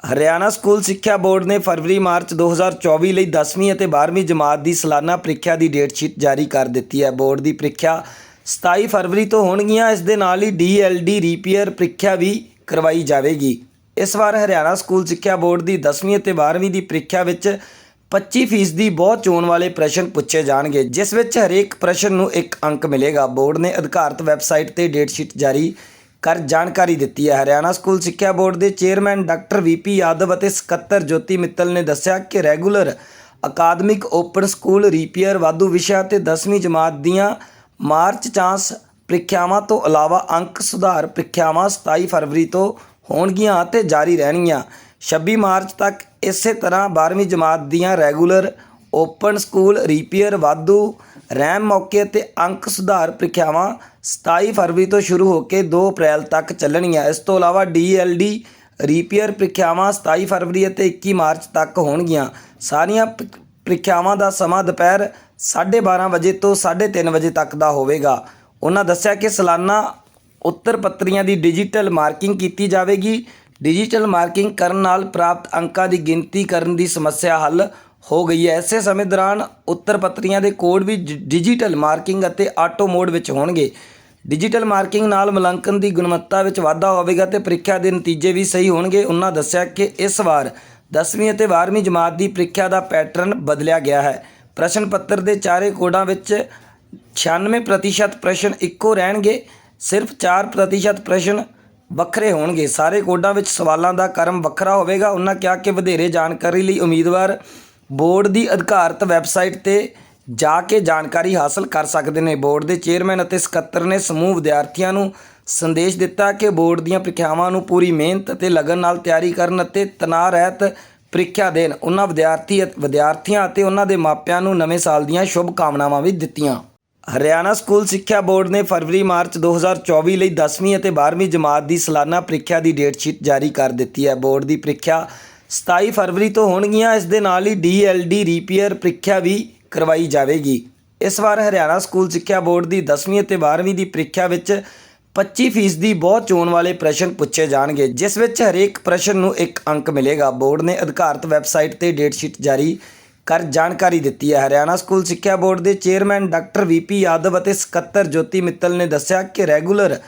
Haryana school ਸਿੱਖਿਆ board ਨੇ ਫਰਵਰੀ-ਮਾਰਚ 2024 ਲਈ 10ਵੀਂ ਅਤੇ 12ਵੀਂ ਜਮਾਤ ਦੀ ਸਾਲਾਨਾ ਪ੍ਰੀਖਿਆ ਦੀ ਡੇਟ ਸ਼ੀਟ ਜਾਰੀ ਕਰ ਦਿੱਤੀ ਹੈ। ਬੋਰਡ ਦੀ ਪ੍ਰੀਖਿਆ 27 ਫਰਵਰੀ ਤੋਂ ਹੋਣਗੀਆਂ। ਇਸ ਦੇ ਨਾਲ ਹੀ ਡੀਐਲਡੀ ਰੀਪੀਅਰ ਪ੍ਰੀਖਿਆ ਵੀ ਕਰਵਾਈ ਜਾਵੇਗੀ। ਇਸ ਵਾਰ ਹਰਿਆਣਾ ਸਕੂਲ ਸਿੱਖਿਆ ਬੋਰਡ ਦੀ 10ਵੀਂ ਅਤੇ 12ਵੀਂ ਦੀ ਪ੍ਰੀਖਿਆ ਵਿੱਚ 25% ਦੀ ਬਹੁਤ ਚੋਣ ਵਾਲੇ ਪ੍ਰਸ਼ਨ ਪੁੱਛੇ ਜਾਣਗੇ, ਜਿਸ ਵਿੱਚ ਹਰੇਕ ਪ੍ਰਸ਼ਨ ਨੂੰ ਇੱਕ ਅੰਕ ਮਿਲੇਗਾ। ਬੋਰਡ ਨੇ ਅਧਿਕਾਰਤ ਵੈਬਸਾਈਟ ਤੇ ਡੇਟ ਸ਼ੀਟ ਜਾਰੀ ਕਰ ਜਾਣਕਾਰੀ ਦਿੱਤੀ ਹੈ। ਹਰਿਆਣਾ ਸਕੂਲ ਸਿੱਖਿਆ ਬੋਰਡ ਦੇ ਚੇਅਰਮੈਨ ਡਾਕਟਰ ਵੀਪੀ ਯਾਦਵ ਅਤੇ ਸਕੱਤਰ ਜੋਤੀ ਮਿੱਤਲ ਨੇ ਦੱਸਿਆ ਕਿ ਰੈਗੂਲਰ ਅਕਾਦਮਿਕ ਓਪਨ ਸਕੂਲ ਰੀਪੀਅਰ ਵਾਧੂ ਵਿਸ਼ਾ ਤੇ 10ਵੀਂ ਜਮਾਤ ਦੀਆਂ ਮਾਰਚ ਚਾਂਸ ਪ੍ਰੀਖਿਆਵਾਂ ਤੋਂ ਇਲਾਵਾ ਅੰਕ ਸੁਧਾਰ ਪ੍ਰੀਖਿਆਵਾਂ 27 ਫਰਵਰੀ ਤੋਂ ਹੋਣਗੀਆਂ ਅਤੇ ਜਾਰੀ ਰਹਿਣਗੀਆਂ। 26 ਮਾਰਚ ਤੱਕ ਇਸੇ ਤਰ੍ਹਾਂ 12ਵੀਂ ਜਮਾਤ ਦੀਆਂ ਰੈਗੂਲਰ ਓਪਨ ਸਕੂਲ ਰੀਪੀਅਰ ਵਾਧੂ, ਰੈਮ ਮੌਕੇ ਤੇ ਅੰਕ ਸੁਧਾਰ ਪ੍ਰੀਖਿਆਵਾਂ 27 ਫਰਵਰੀ ਤੋਂ ਸ਼ੁਰੂ ਹੋ ਕੇ 2 ਅਪ੍ਰੈਲ ਤੱਕ ਚੱਲਣਗੀਆਂ ਇਸ ਤੋਂ ਇਲਾਵਾ ਡੀਐਲਡੀ ਰੀਪੀਅਰ ਪ੍ਰੀਖਿਆਵਾਂ 27 ਫਰਵਰੀ ਅਤੇ 21 ਮਾਰਚ ਤੱਕ ਹੋਣਗੀਆਂ। ਸਾਰੀਆਂ ਪ੍ਰੀਖਿਆਵਾਂ ਦਾ ਸਮਾਂ ਦੁਪਹਿਰ 12:30 ਵਜੇ ਤੋਂ 3:30 ਵਜੇ ਤੱਕ ਦਾ ਹੋਵੇਗਾ। ਉਹਨਾਂ ਦੱਸਿਆ ਕਿ ਸਾਲਾਨਾ ਉੱਤਰ ਪੱਤਰੀਆਂ ਦੀ ਡਿਜੀਟਲ ਮਾਰਕਿੰਗ ਕੀਤੀ ਜਾਵੇਗੀ। ਡਿਜੀਟਲ ਮਾਰਕਿੰਗ ਕਰਨ ਨਾਲ ਪ੍ਰਾਪਤ ਅੰਕਾਂ ਦੀ ਗਿਣਤੀ ਕਰਨ ਦੀ ਸਮੱਸਿਆ ਹੱਲ ਹੋ ਗਈ ਹੈ। ਇਸੇ ਸਮੇਂ ਦੌਰਾਨ ਉੱਤਰ ਪੱਤਰੀਆਂ ਦੇ ਕੋਡ ਵੀ ਡਿ- ਡਿਜੀਟਲ ਮਾਰਕਿੰਗ ਅਤੇ ਆਟੋ ਮੋਡ ਵਿੱਚ ਹੋਣਗੇ। ਡਿਜੀਟਲ ਮਾਰਕਿੰਗ ਨਾਲ ਮੁਲਾਂਕਣ ਦੀ ਗੁਣਵੱਤਾ ਵਿੱਚ ਵਾਧਾ ਹੋਵੇਗਾ ਤੇ ਪ੍ਰੀਖਿਆ ਦੇ ਨਤੀਜੇ ਵੀ ਸਹੀ ਹੋਣਗੇ। ਉਹਨਾਂ ਦੱਸਿਆ ਕਿ ਇਸ ਵਾਰ 10ਵੀਂ ਅਤੇ 12ਵੀਂ ਜਮਾਤ ਦੀ ਪ੍ਰੀਖਿਆ ਦਾ ਪੈਟਰਨ ਬਦਲਿਆ ਗਿਆ ਹੈ। ਪ੍ਰਸ਼ਨ ਪੱਤਰ ਦੇ ਚਾਰੇ ਕੋਡਾਂ ਵਿੱਚ 96% ਪ੍ਰਸ਼ਨ ਇੱਕੋ ਰਹਿਣਗੇ। ਸਿਰਫ 4% ਪ੍ਰਸ਼ਨ ਵੱਖਰੇ ਹੋਣਗੇ। ਸਾਰੇ ਕੋਡਾਂ ਵਿੱਚ ਸਵਾਲਾਂ ਦਾ ਕਰਮ ਵੱਖਰਾ ਹੋਵੇਗਾ। ਉਹਨਾਂ ਕਿਹਾ ਕਿ ਵਧੇਰੇ ਜਾਣਕਾਰੀ ਲਈ ਉਮੀਦਵਾਰ ਬੋਰਡ ਦੀ ਅਧਿਕਾਰਤ ਵੈਬਸਾਈਟ ਤੇ ਜਾ ਕੇ ਜਾਣਕਾਰੀ ਹਾਸਲ ਕਰ ਸਕਦੇ ਨੇ। ਬੋਰਡ ਦੇ ਚੇਅਰਮੈਨ ਅਤੇ ਸਕੱਤਰ ਨੇ ਸਮੂਹ ਵਿਦਿਆਰਥੀਆਂ ਨੂੰ ਸੰਦੇਸ਼ ਦਿੱਤਾ ਕਿ ਬੋਰਡ ਦੀਆਂ ਪ੍ਰੀਖਿਆਵਾਂ ਨੂੰ ਪੂਰੀ ਮਿਹਨਤ ਅਤੇ ਲਗਨ ਨਾਲ ਤਿਆਰੀ ਕਰਨ ਅਤੇ ਤਣਾਅ ਰਹਿਤ ਪ੍ਰੀਖਿਆ ਦੇਣ। ਉਹਨਾਂ ਵਿਦਿਆਰਥੀ ਵਿਦਿਆਰਥੀਆਂ ਅਤੇ ਉਹਨਾਂ ਦੇ ਮਾਪਿਆਂ ਨੂੰ ਨਵੇਂ ਸਾਲ ਦੀਆਂ ਸ਼ੁਭ ਕਾਮਨਾਵਾਂ ਵੀ ਦਿੱਤੀਆਂ। ਹਰਿਆਣਾ ਸਕੂਲ ਸਿੱਖਿਆ ਬੋਰਡ ਨੇ ਫਰਵਰੀ-ਮਾਰਚ 2024 ਲਈ 10ਵੀਂ ਅਤੇ 12ਵੀਂ ਜਮਾਤ ਦੀ ਸਾਲਾਨਾ ਪ੍ਰੀਖਿਆ ਦੀ ਡੇਟ ਸ਼ੀਟ ਜਾਰੀ ਕਰ ਦਿੱਤੀ ਹੈ। ਬੋਰਡ ਦੀ ਪ੍ਰੀਖਿਆ 27 ਫਰਵਰੀ ਤੋਂ ਹੋਣਗੀਆਂ, ਇਸ ਦੇ ਨਾਲ ਹੀ ਡੀਐਲਡੀ ਰੀਪੀਅਰ ਪ੍ਰੀਖਿਆ ਵੀ ਕਰਵਾਈ ਜਾਵੇਗੀ। ਇਸ ਵਾਰ ਹਰਿਆਣਾ ਸਕੂਲ ਸਿੱਖਿਆ ਬੋਰਡ ਦੀ 10ਵੀਂ ਅਤੇ 12ਵੀਂ ਦੀ ਪ੍ਰੀਖਿਆ ਵਿੱਚ 25% ਦੀ ਬਹੁਤ ਚੋਣ ਵਾਲੇ ਪ੍ਰਸ਼ਨ ਪੁੱਛੇ ਜਾਣਗੇ, ਜਿਸ ਵਿੱਚ ਹਰੇਕ ਪ੍ਰਸ਼ਨ ਨੂੰ ਇੱਕ ਅੰਕ ਮਿਲੇਗਾ। ਬੋਰਡ ਨੇ ਅਧਿਕਾਰਤ ਵੈਬਸਾਈਟ ਤੇ ਡੇਟ ਸ਼ੀਟ ਜਾਰੀ ਕਰ ਜਾਣਕਾਰੀ ਦਿੱਤੀ ਹੈ। ਹਰਿਆਣਾ ਸਕੂਲ ਸਿੱਖਿਆ ਬੋਰਡ ਦੇ ਚੇਅਰਮੈਨ ਡਾਕਟਰ ਵੀਪੀ ਯਾਦਵ ਅਤੇ ਸਕੱਤਰ ਜੋਤੀ ਮਿੱਤਲ ਨੇ ਦੱਸਿਆ ਕਿ ਰੈਗੂਲਰ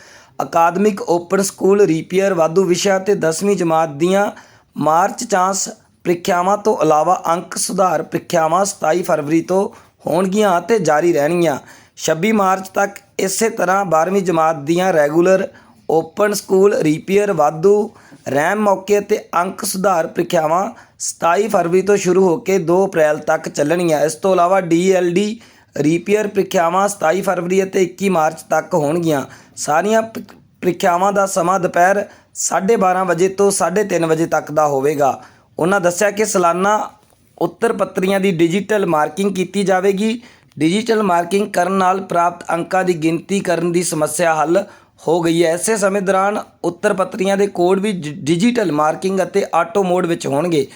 ਅਕਾਦਮਿਕ ਓਪਨ ਸਕੂਲ ਰੀਪੀਅਰ ਵਾਧੂ ਵਿਸ਼ਾ ਤੇ 10ਵੀਂ ਜਮਾਤ ਦੀਆਂ ਮਾਰਚ ਚਾਂਸ ਪ੍ਰੀਖਿਆਵਾਂ ਤੋਂ ਇਲਾਵਾ ਅੰਕ ਸੁਧਾਰ ਪ੍ਰੀਖਿਆਵਾਂ 27 ਫਰਵਰੀ ਤੋਂ ਹੋਣਗੀਆਂ ਅਤੇ ਜਾਰੀ ਰਹਿਣਗੀਆਂ। 26 ਮਾਰਚ ਤੱਕ ਇਸੇ ਤਰ੍ਹਾਂ 12ਵੀਂ ਜਮਾਤ ਦੀਆਂ ਰੈਗੂਲਰ ਓਪਨ ਸਕੂਲ ਰੀਪੀਅਰ ਵਾਧੂ ਰੈਮ ਮੌਕੇ ਅਤੇ ਅੰਕ ਸੁਧਾਰ ਪ੍ਰੀਖਿਆਵਾਂ 27 ਫਰਵਰੀ ਤੋਂ ਸ਼ੁਰੂ ਹੋ ਕੇ 2 ਅਪ੍ਰੈਲ ਤੱਕ ਚੱਲਣਗੀਆਂ। ਇਸ ਤੋਂ ਇਲਾਵਾ ਡੀਐਲਡੀ ਰੀਪੀਅਰ ਪ੍ਰੀਖਿਆਵਾਂ 27 ਫਰਵਰੀ ਅਤੇ 21 ਮਾਰਚ ਤੱਕ ਹੋਣਗੀਆਂ। ਸਾਰੀਆਂ ਪ੍ਰੀ- ਪ੍ਰੀਖਿਆਵਾਂ ਦਾ ਸਮਾਂ ਦੁਪਹਿਰ 12:30 ਵਜੇ ਤੋਂ 3:30 ਵਜੇ ਤੱਕ ਦਾ ਹੋਵੇਗਾ। ਉਹਨਾਂ ਦੱਸਿਆ ਕਿ ਸਾਲਾਨਾ ਉੱਤਰ ਪੱਤਰੀਆਂ ਦੀ ਡਿਜੀਟਲ ਮਾਰਕਿੰਗ ਕੀਤੀ ਜਾਵੇਗੀ। ਡਿਜੀਟਲ ਮਾਰਕਿੰਗ ਕਰਨ ਨਾਲ ਪ੍ਰਾਪਤ ਅੰਕਾਂ ਦੀ ਗਿਣਤੀ ਕਰਨ ਦੀ ਸਮੱਸਿਆ ਹੱਲ ਹੋ ਗਈ ਹੈ। ਇਸੇ ਸਮੇਂ ਦੌਰਾਨ ਉੱਤਰ ਪੱਤਰੀਆਂ ਦੇ ਕੋਡ ਵੀ ਡਿ- ਡਿਜੀਟਲ ਮਾਰਕਿੰਗ ਅਤੇ ਆਟੋ ਮੋਡ ਵਿੱਚ ਹੋਣਗੇ।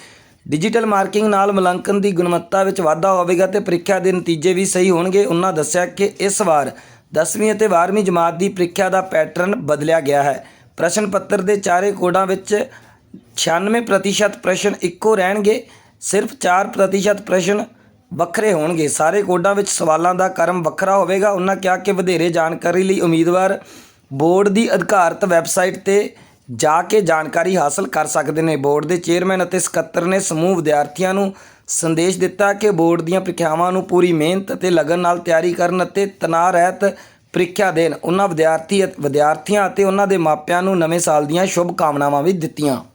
ਡਿਜੀਟਲ ਮਾਰਕਿੰਗ ਨਾਲ ਮੁਲਾਂਕਣ ਦੀ ਗੁਣਵੱਤਾ ਵਿੱਚ ਵਾਧਾ ਹੋਵੇਗਾ ਤੇ ਪ੍ਰੀਖਿਆ ਦੇ ਨਤੀਜੇ ਵੀ ਸਹੀ ਹੋਣਗੇ। ਉਹਨਾਂ ਦੱਸਿਆ ਕਿ ਇਸ ਵਾਰ 10ਵੀਂ ਅਤੇ 12ਵੀਂ ਜਮਾਤ ਦੀ ਪ੍ਰੀਖਿਆ ਦਾ ਪੈਟਰਨ ਬਦਲਿਆ ਗਿਆ ਹੈ। ਪ੍ਰਸ਼ਨ ਪੱਤਰ ਦੇ ਚਾਰੇ ਕੋਡਾਂ ਵਿੱਚ 96% ਪ੍ਰਸ਼ਨ ਇੱਕੋ ਰਹਿਣਗੇ, ਸਿਰਫ 4% ਪ੍ਰਸ਼ਨ ਵੱਖਰੇ ਹੋਣਗੇ। ਸਾਰੇ ਕੋਡਾਂ ਵਿੱਚ ਸਵਾਲਾਂ ਦਾ ਕਰਮ ਵੱਖਰਾ ਹੋਵੇਗਾ। ਉਹਨਾਂ ਕਿਹਾ ਕਿ ਵਧੇਰੇ ਜਾਣਕਾਰੀ ਲਈ ਉਮੀਦਵਾਰ ਬੋਰਡ ਦੀ ਅਧਿਕਾਰਤ ਵੈਬਸਾਈਟ ਤੇ ਜਾ ਕੇ ਜਾਣਕਾਰੀ ਹਾਸਲ ਕਰ ਸਕਦੇ ਨੇ। ਬੋਰਡ ਦੇ ਚੇਅਰਮੈਨ ਅਤੇ ਸਕੱਤਰ ਨੇ ਸਮੂਹ ਵਿਦਿਆਰਥੀਆਂ ਨੂੰ ਸੰਦੇਸ਼ ਦਿੱਤਾ ਕਿ ਬੋਰਡ ਦੀਆਂ ਪ੍ਰੀਖਿਆਵਾਂ ਨੂੰ ਪੂਰੀ ਮਿਹਨਤ ਅਤੇ ਲਗਨ ਨਾਲ ਤਿਆਰੀ ਕਰਨ ਅਤੇ ਤਣਾਅ ਰਹਿਤ ਪ੍ਰੀਖਿਆ ਦੇਣ। ਉਹਨਾਂ ਵਿਦਿਆਰਥੀ ਵਿਦਿਆਰਥੀਆਂ ਅਤੇ ਉਹਨਾਂ ਦੇ ਮਾਪਿਆਂ ਨੂੰ ਨਵੇਂ ਸਾਲ ਦੀਆਂ ਸ਼ੁਭ ਕਾਮਨਾਵਾਂ ਵੀ ਦਿੱਤੀਆਂ।